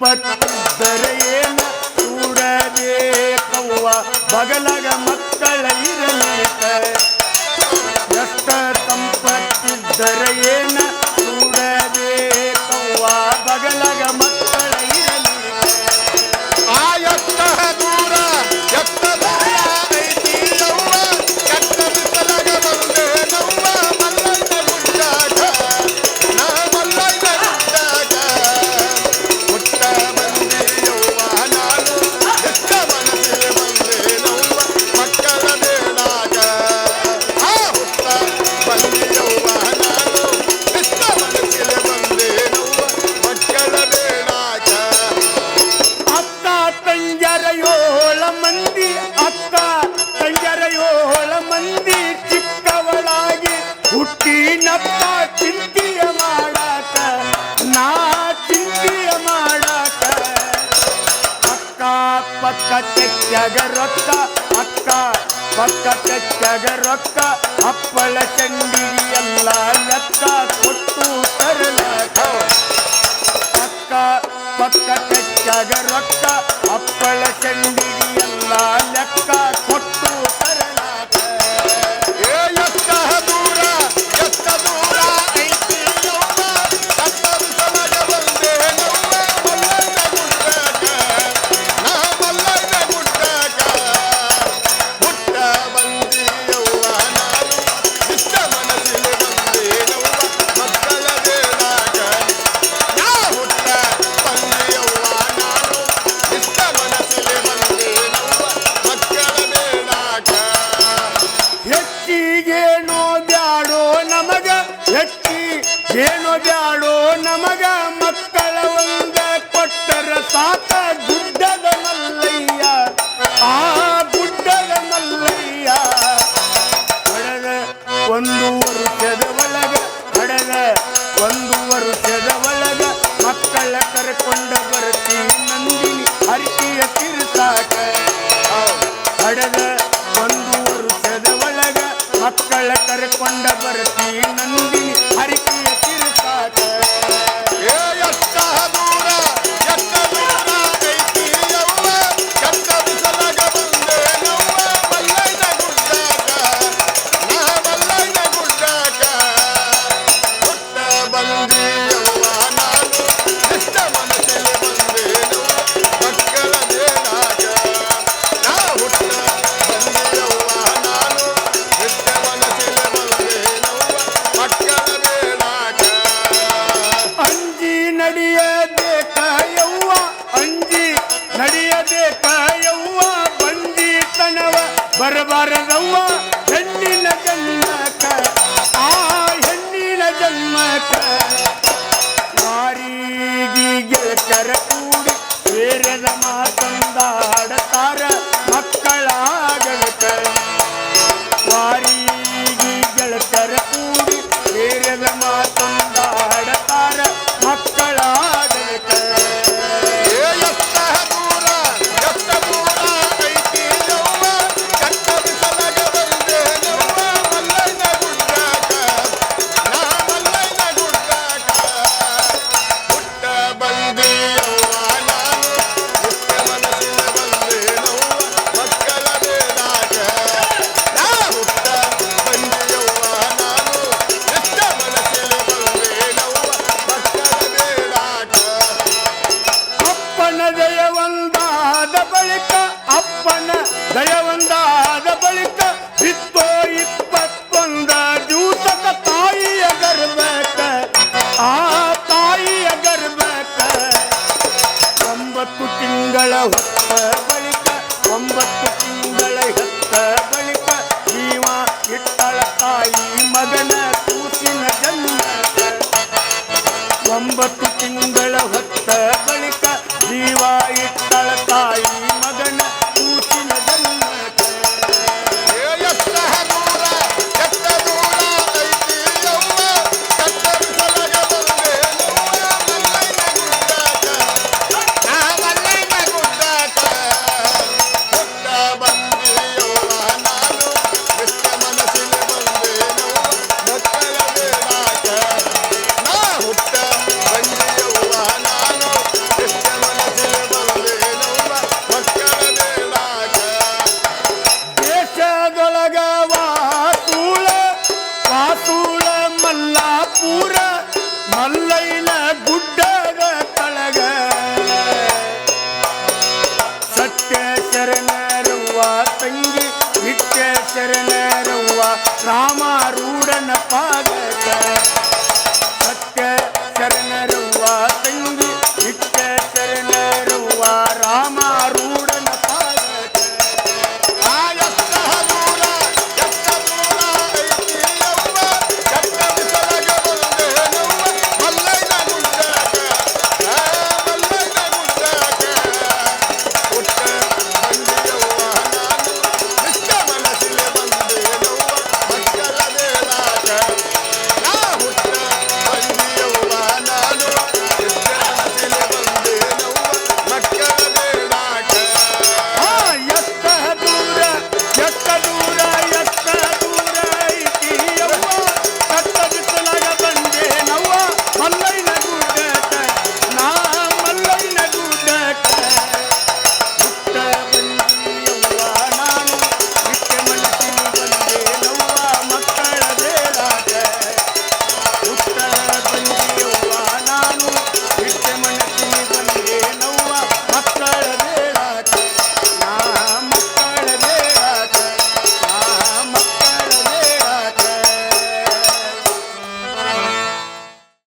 ಪಟ್ಟರೆಯೇನ ಕೂಡದೆ ಕವ್ವ ಬಗಲಗ ಮತ್ತ ಪಕ್ಕ ತೆಚ್ಚಾಗ ರೊಕ್ಕ, ಅಕ್ಕ ಪಕ್ಕ ತೆಚ್ಚಾಗ ರೊಕ್ಕ ಅಪ್ಪಳ ಚಂಡಿ ಎಲ್ಲ ಲೆಕ್ಕ ಕೊಟ್ಟು ತರಲಾಕ. ಅಕ್ಕ ಪಕ್ಕ ತೆಚ್ಚಾಗ ರೊಕ್ಕ ಅಪ್ಪಳ ಚಂಡಿ ಕರ್ಕೊಂಡ ಬರ್ತಿ ನಂದಿನಿ ಹರಿಕೆಯ ತಿರ್ಸಾಕ ಹಡದ ಒಂದು ವರ್ಷದ ಒಳಗ ಮಕ್ಕಳ ಕರ್ಕೊಂಡ ಬರ್ತಿ ನಂದಿನಿ ಬ್ರಹ್ಮ ಹೆಣ್ಣಿನ ಜನ್ಮಕ ಆ ಹೆಣ್ಣಿನ ಜನ್ಮಕ ಯಾರಿಗೆ ಕರ ಕೂಡಿ ಬೇರೆದ ಮಾತಂದ ಹಾಡತಾರ ಮಕ್ಕಳ ಗೆಳಕ ವಾರಿಗೆ ಗೆಳಕರ ಕೂಡಿ ಬೇರೆದ ಮಾತಂದ ದಯವಂದಾದ ಬಳಿಕ ಅಪ್ಪನ ದಯವಂದಾದ ಬಳಿಕ ಇತ್ತು ಇಪ್ಪತ್ತೊಂದ ಜೂತಕ ತಾಯಿಯ ಗರ್ಭಕ, ಆ ತಾಯಿಯ ಗರ್ಭಕ ಒಂಬತ್ತು ತಿಂಗಳ ಹೊತ್ತ lay